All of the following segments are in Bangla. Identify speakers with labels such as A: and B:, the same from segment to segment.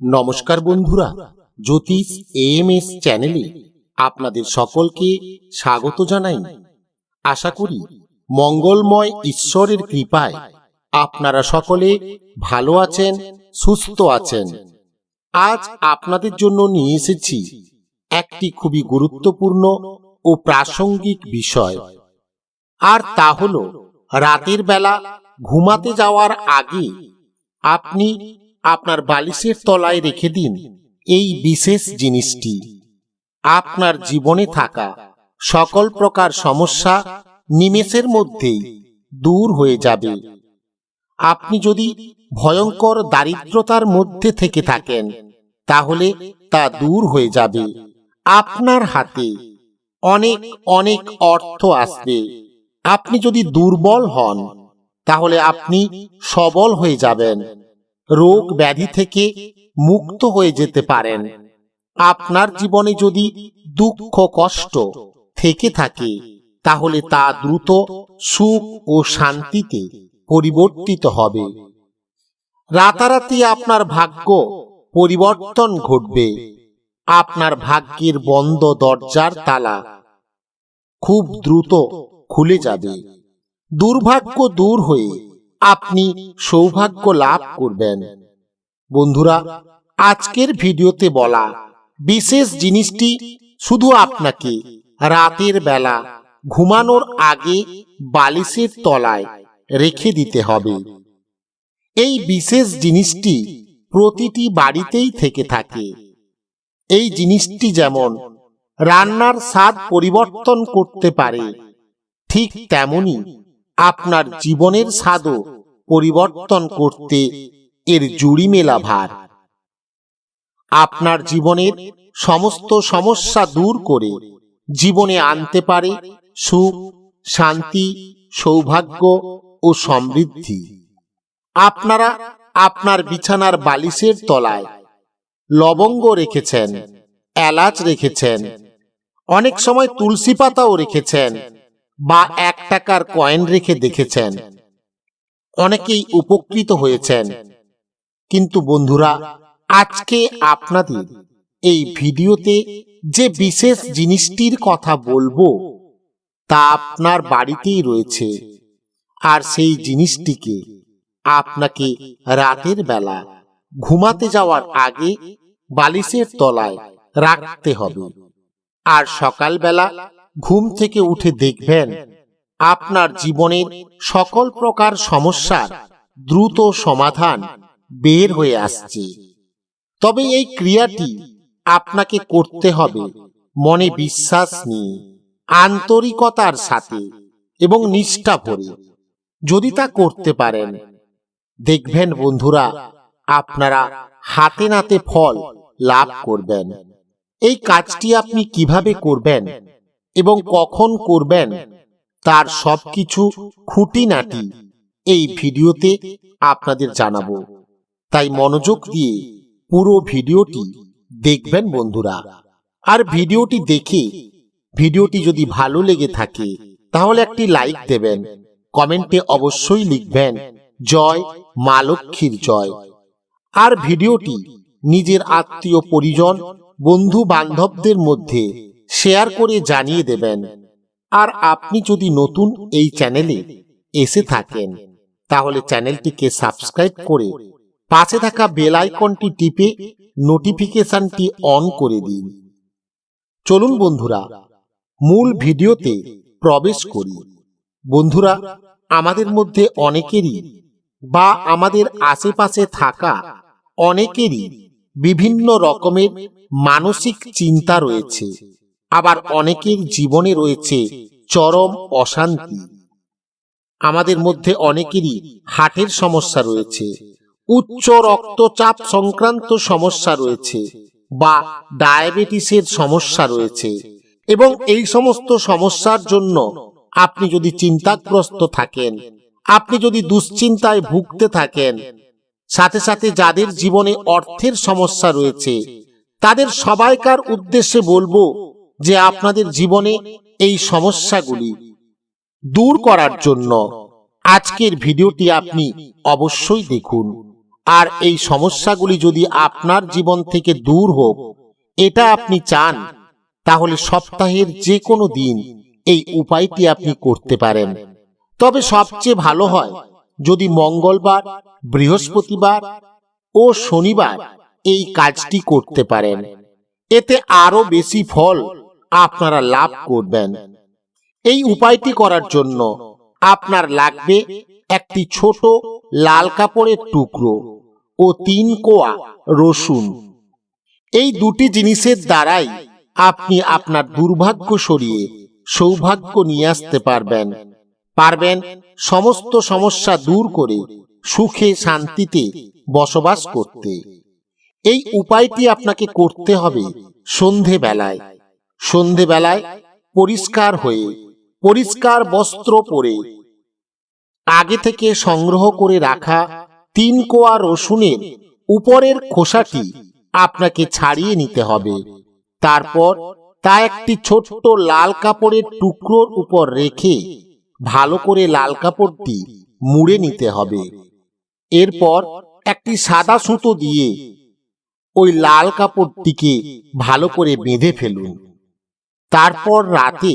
A: নমস্কার বন্ধুরা, জ্যোতিষ এম এস চ্যানেলে আপনাদের সকলকে স্বাগত জানাই। আশা করি মঙ্গলময় ঈশ্বরের কৃপায় আপনারা সকলে ভালো আছেন, সুস্থ আছেন। আজ আপনাদের জন্য নিয়ে এসেছি একটি খুবই গুরুত্বপূর্ণ ও প্রাসঙ্গিক বিষয়। আর তা হল, রাতের বেলা ঘুমাতে যাওয়ার আগে আপনি আপনার বালিশের তলায় রেখে দিন এই বিশেষ জিনিসটি। আপনার জীবনে থাকা সকল প্রকার সমস্যা নিমেষের মধ্যেই দূর হয়ে যাবে। আপনি যদি ভয়ঙ্কর দারিদ্রতার মধ্যে থেকে থাকেন, তাহলে তা দূর হয়ে যাবে। আপনার হাতে অনেক অনেক অর্থ আসবে। আপনি যদি দুর্বল হন, তাহলে আপনি সবল হয়ে যাবেন। রোগ ব্যাধি থেকে মুক্ত হয়ে যেতে পারেন। আপনার জীবনে যদি দুঃখ, কষ্ট থেকে থাকে, তাহলে তা দ্রুত সুখ ও শান্তিতে পরিবর্তিত হবে। রাতারাতি আপনার ভাগ্য পরিবর্তন ঘটবে। আপনার ভাগ্যের বন্ধ দরজার তালা খুব দ্রুত খুলে যাবে। দুর্ভাগ্য দূর হয়ে আপনি সৌভাগ্য লাভ করবেন। বন্ধুরা, আজকের ভিডিওতে বলা বিশেষ জিনিসটি শুধু আপনাকে রাতের বেলা ঘুমানোর আগে বালিশের তলায় রেখে দিতে হবে। এই বিশেষ জিনিসটি প্রতিটি বাড়িতেই থেকে থাকে। এই জিনিসটি যেমন রান্নার স্বাদ পরিবর্তন করতে পারে, ঠিক তেমনি আপনার জীবনের স্বাদও পরিবর্তন করতে এর জুড়ি মেলা ভার। আপনার জীবনের সমস্ত সমস্যা দূর করে জীবনে আনতে পারে সুখ, শান্তি, সৌভাগ্য ও সমৃদ্ধি। আপনারা আপনার বিছানার বালিশের তলায় লবঙ্গ রেখেছেন, এলাচ রেখেছেন, অনেক সময় তুলসী পাতাও রেখেছেন বা এক টাকার কয়েন রেখে দেখেছেন। অনেকেই উপকৃত হয়েছেন। কিন্তু বন্ধুরা, আজকে আপনাদের এই ভিডিওতে যে বিশেষ জিনিসটির কথা বলব, তা আপনার বাড়িতেই রয়েছে। আর সেই জিনিসটিকে আপনাকে রাতের বেলা ঘুমাতে যাওয়ার আগে বালিশের তলায় রাখতে হবে। আর সকালবেলা ঘুম থেকে উঠে দেখবেন, আপনার জীবনের সকল প্রকার সমস্যার দ্রুত সমাধান বের হয়ে আসছে। তবে এই ক্রিয়াটি আপনাকে করতে হবে মনে বিশ্বাস নিয়ে, আন্তরিকতার সাথে এবং নিষ্ঠা ভরে যদি তা করতে পারেন, দেখবেন বন্ধুরা, আপনারা হাতে নাতে ফল লাভ করবেন। এই কাজটি আপনি কীভাবে করবেন এবং কখন করবেন তার সবকিছু খুঁটিনাটি এই ভিডিওতে আপনাদের জানাব। তাই মনোযোগ দিয়ে পুরো ভিডিওটি দেখবেন বন্ধুরা। আর ভিডিওটি দেখে ভিডিওটি যদি ভালো লেগে থাকে তাহলে একটি লাইক দেবেন। কমেন্টে অবশ্যই লিখবেন জয় মা লক্ষ্মীর জয়। আর ভিডিওটি নিজের আত্মীয় পরিজন বন্ধু বান্ধবদের মধ্যে শেয়ার করে জানিয়ে দেবেন। আর আপনি যদি নতুন এই চ্যানেলে এসে থাকেন, তাহলে চ্যানেলটিকে সাবস্ক্রাইব করে পাশে থাকা বেল আইকনটি টিপে নোটিফিকেশনটি অন করে দিন। চলুন বন্ধুরা, মূল ভিডিওতে প্রবেশ করি। বন্ধুরা, আমাদের মধ্যে অনেকেরই বা আমাদের আশেপাশে থাকা অনেকেরই বিভিন্ন রকমের মানসিক চিন্তা রয়েছে। আবার অনেকের জীবনে রয়েছে চরম অশান্তি। আমাদের মধ্যে অনেকেরই হার্টের সমস্যা রয়েছে, উচ্চ রক্তচাপ সংক্রান্ত সমস্যা রয়েছে বা ডায়াবেটিসের সমস্যা রয়েছে এবং এই সমস্ত সমস্যার জন্য আপনি যদি চিন্তাগ্রস্ত থাকেন, আপনি যদি দুশ্চিন্তায় ভুগতে থাকেন, সাথে সাথে যাদের জীবনে অর্থের সমস্যা রয়েছে, তাদের সবাইকার উদ্দেশ্যে বলব যে আপনাদের জীবনে এই সমস্যাগুলি দূর করার জন্য আজকের ভিডিওটি আপনি অবশ্যই দেখুন। আর এই সমস্যাগুলি যদি আপনার জীবন থেকে দূর হোক, এটা আপনি চান, তাহলে সপ্তাহের যে কোনো দিন এই উপায়টি আপনি করতে পারেন। তবে সবচেয়ে ভালো হয় যদি মঙ্গলবার, বৃহস্পতিবার ও শনিবার এই কাজটি করতে পারেন। এতে আরও বেশি ফল আপনারা লাভ করবেন। এই উপায়টি করার জন্য আপনার লাগবে একটি ছোট লাল কাপড়ের টুকরো ও তিন কোয়া রসুন। এই দুটি জিনিসের দ্বারাই আপনি আপনার দুর্ভাগ্য সরিয়ে সৌভাগ্য নিয়ে আসতে পারবেন। পারবেন সমস্ত সমস্যা দূর করে সুখে শান্তিতে বসবাস করতে। এই উপায়টি আপনাকে করতে হবে সন্ধে বেলায় সন্ধে বেলায় পরিষ্কার হয়ে, পরিষ্কার বস্ত্র পরে, আগে থেকে সংগ্রহ করে রাখা তিন কোয়া রসুনের উপরের খোসাটি আপনাকে ছাড়িয়ে নিতে হবে। তারপর তা একটি ছোট্ট লাল কাপড়ের টুকরোর উপর রেখে ভালো করে লাল কাপড়টি মুড়ে নিতে হবে। এরপর একটি সাদা সুতো দিয়ে ওই লাল কাপড়টিকে ভালো করে বেঁধে ফেলুন। তারপর রাতে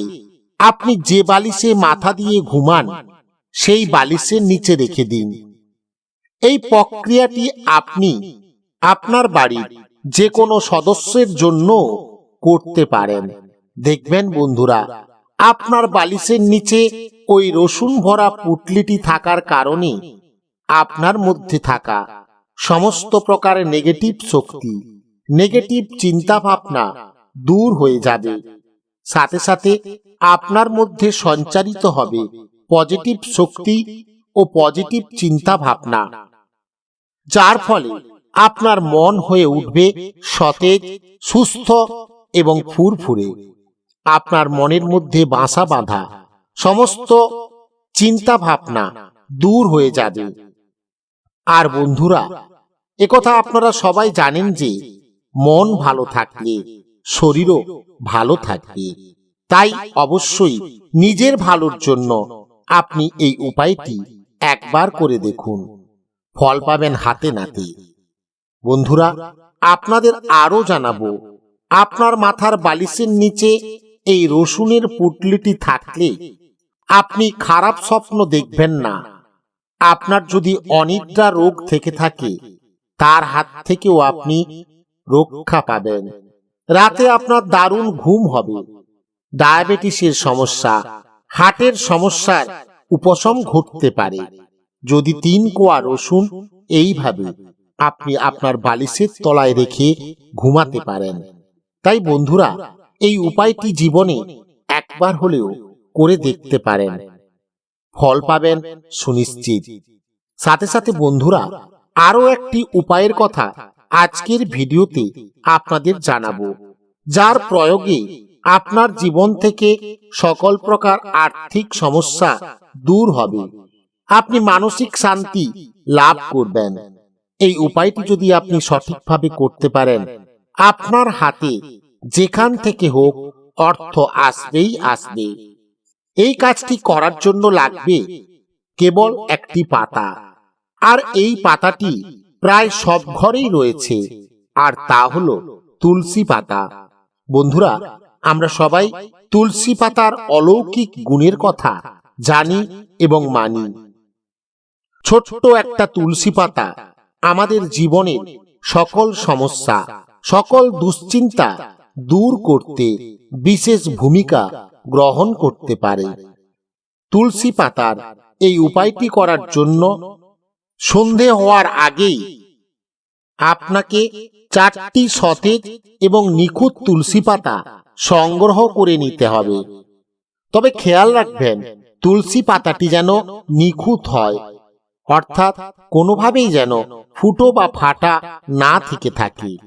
A: আপনি যে বালিশে মাথা দিয়ে ঘুমান, সেই বালিশের নিচে রেখে দিন। এই প্রক্রিয়াটি আপনি আপনার বাড়ির যে কোনো সদস্যের জন্য করতে পারেন। দেখবেন বন্ধুরা, আপনার বালিশের নিচে ওই রসুন ভরা পুটলিটি থাকার কারণে আপনার মধ্যে থাকা সমস্ত প্রকারের নেগেটিভ শক্তি, নেগেটিভ চিন্তা ভাবনা দূর হয়ে যাবে। সাথে সাথে আপনার মধ্যে সঞ্চারিত হবে পজিটিভ শক্তি ও পজিটিভ চিন্তা ভাবনা যার ফলে আপনার মন হয়ে উঠবে সতেজ, সুস্থ এবং ফুরফুরে। আপনার মনের মধ্যে বাসা বাঁধা, সমস্ত চিন্তা ভাবনা দূর হয়ে যাবে। আর বন্ধুরা, একথা আপনারা সবাই জানেন যে মন ভালো থাকলে শরীরও ভালো থাকবে। তাই অবশ্যই নিজের ভালোর জন্য আপনি এই উপায়টি একবার করে দেখুন। ফল পাবেন হাতে নাতে। বন্ধুরা, আপনাদের আরও জানাব, আপনার মাথার বালিশের নিচে এই রসুনের পুটলিটি থাকলে আপনি খারাপ স্বপ্ন দেখবেন না। আপনার যদি অনিদ্রা রোগ থেকে থাকে, তার হাত থেকেও আপনি রক্ষা পাবেন। রাতে আপনার দারুণ ঘুম হবে। ডায়াবেটিসের সমস্যা, হার্টের সমস্যার উপশম ঘটতে পারে। যদি তিন কোয়া রসুন, এইভাবে আপনি আপনার বালিশের তলায় রেখে ঘুমাতে পারেন। তাই বন্ধুরা, এই উপায়টি জীবনে একবার হলেও করে দেখতে পারেন। ফল পাবেন সুনিশ্চিত। সাথে সাথে বন্ধুরা আরও একটি উপায়ের কথা আজকের ভিডিওতে আপনাদের জানাব, যার প্রয়োগে আপনার জীবন থেকে সকল প্রকার আর্থিক সমস্যা দূর হবে। আপনি মানসিক শান্তি লাভ করবেন। এই উপায়টি যদি আপনি সঠিকভাবে করতে পারেন, আপনার হাতে যেখান থেকে হোক অর্থ আসবেই আসবে। এই কাজটি করার জন্য লাগবে কেবল একটি পাতা। আর এই পাতাটি প্রায় সব ঘরেই রয়েছে। আর তা হলো তুলসী পাতা। বন্ধুরা, আমরা সবাই তুলসী পাতার অলৌকিক গুণের কথা জানি এবং মানি। ছোট্ট একটা তুলসী পাতা আমাদের জীবনের সকল সমস্যা, সকল দুশ্চিন্তা দূর করতে বিশেষ ভূমিকা গ্রহণ করতে পারে। তুলসী পাতার এই উপায়টি করার জন্য সন্ধে হওয়ার আগেই আপনাকে চারটি সতেজ এবং নিখুঁত তুলসী পাতা সংগ্রহ করে নিতে হবে। তবে খেয়াল রাখবেন, তুলসী পাতাটি যেন নিখুঁত হয়, অর্থাৎ কোনোভাবেই যেন ফুটো বা ফাটা না থেকে থাকে।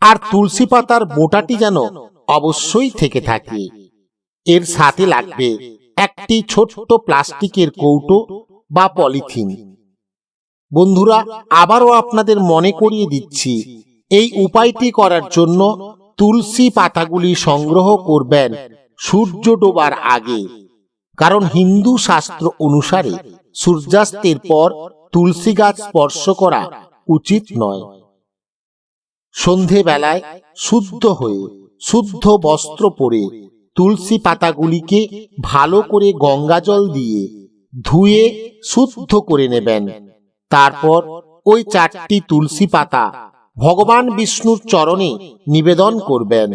A: আর তুলসী পাতার বোটাটি যেন অবশ্যই থেকে থাকে। এর সাথে লাগবে একটি ছোট্ট প্লাস্টিকের কৌটো বা পলিথিন। বন্ধুরা, আবারও আপনাদের মনে করিয়ে দিচ্ছি, এই উপায়টি করার জন্য তুলসী পাতাগুলি সংগ্রহ করবেন সূর্য ডোবার আগে। কারণ হিন্দু শাস্ত্র অনুসারে সূর্যাস্তের পর তুলসী গাছ স্পর্শ করা উচিত নয়। সন্ধেবেলায় শুদ্ধ হয়ে শুদ্ধ বস্ত্র পরে তুলসী পাতাগুলিকে ভালো করে গঙ্গাজল দিয়ে ধুয়ে শুদ্ধ করে নেবেন। তারপর ওই চারটি তুলসী পাতা ভগবান বিষ্ণুর চরণে নিবেদন করবেন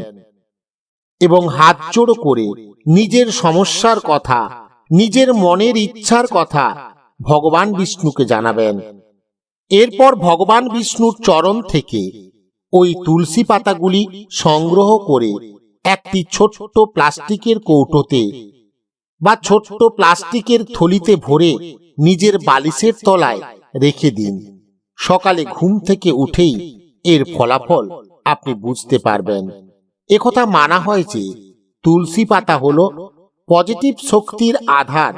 A: এবং হাত জোড়ো করে নিজের সমস্যার কথা, নিজের মনের ইচ্ছার কথা ভগবান বিষ্ণুকে জানাবেন। এরপর ভগবান বিষ্ণুর চরণ থেকে ওই তুলসী পাতাগুলি সংগ্রহ করে একটি ছোট্ট প্লাস্টিকের কৌটোতে বা ছোট্ট প্লাস্টিকের থলিতে ভরে নিজের বালিশের তলায় রেখে দিন। সকালে ঘুম থেকে উঠেই এর ফলাফল আপনি বুঝতে পারবেন। একথা মানা হয় যে তুলসী পাতা হলো পজিটিভ শক্তির আধার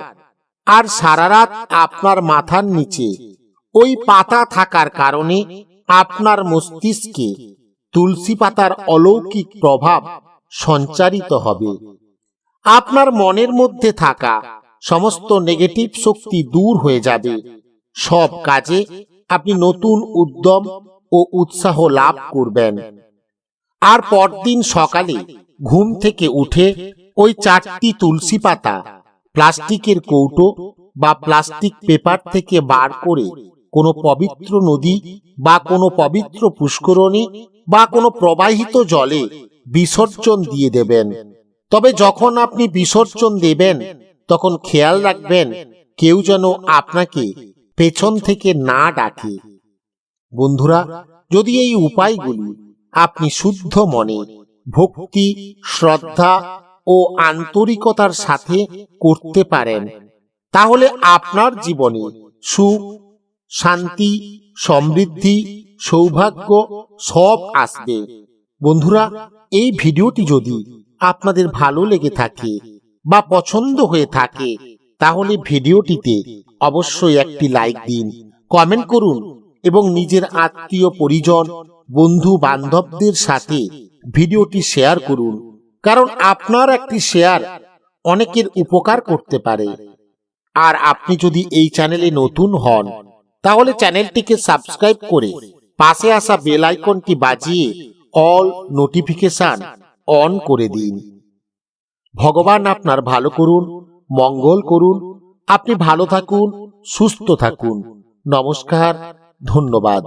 A: আর সারা রাত আপনার মাথার নিচে ওই পাতা থাকার কারণে আপনার মস্তিষ্কে তুলসী পাতার অলৌকিক প্রভাব সঞ্চারিত হবে। আপনার মনের মধ্যে থাকা সমস্ত নেগেটিভ শক্তি দূর হয়ে যাবে। সব কাজে আপনি নতুন উদ্যম ও উৎসাহ লাভ করবেন। আর পরদিন সকালে ঘুম থেকে উঠে ওই চারটি তুলসী পাতা, প্লাস্টিকের কৌটো বা প্লাস্টিক পেপার থেকে বার করে কোনো পবিত্র নদী বা কোনো পবিত্র পুষ্করণী বা কোনো প্রবাহিত জলে বিসর্জন দিয়ে দেবেন। তবে যখন আপনি বিসর্জন দেবেন, তখন খেয়াল রাখবেন, কেউ যেন আপনাকে পেছন থেকে না ডাকে। বন্ধুরা, যদি এই উপায়গুলি আপনি শুদ্ধ মনে, ভক্তি, শ্রদ্ধা ও আন্তরিকতার সাথে করতে পারেন, তাহলে আপনার জীবনে সুখ, শান্তি, সমৃদ্ধি, সৌভাগ্য সব আসবে। বন্ধুরা, এই ভিডিওটি যদি আপনাদের ভালো লেগে থাকে বা পছন্দ হয়ে থাকে, তাহলে ভিডিওটিতে অবশ্যই একটি লাইক দিন কমেন্ট করুন এবং নিজের আত্মীয় পরিজন, বন্ধু বান্ধবদের সাথে ভিডিওটি শেয়ার করুন। কারণ আপনার একটি শেয়ার অনেকের উপকার করতে পারে। আর আপনি যদি এই চ্যানেলে নতুন হন, তাহলে চ্যানেলটিকে সাবস্ক্রাইব করে পাশে আসা বেল আইকনটি বাজিয়ে অল নোটিফিকেশন অন করে দিন। ভগবান আপনার ভালো করুন, মঙ্গল করুন আপনি ভালো থাকুন সুস্থ থাকুন। নমস্কার ধন্যবাদ।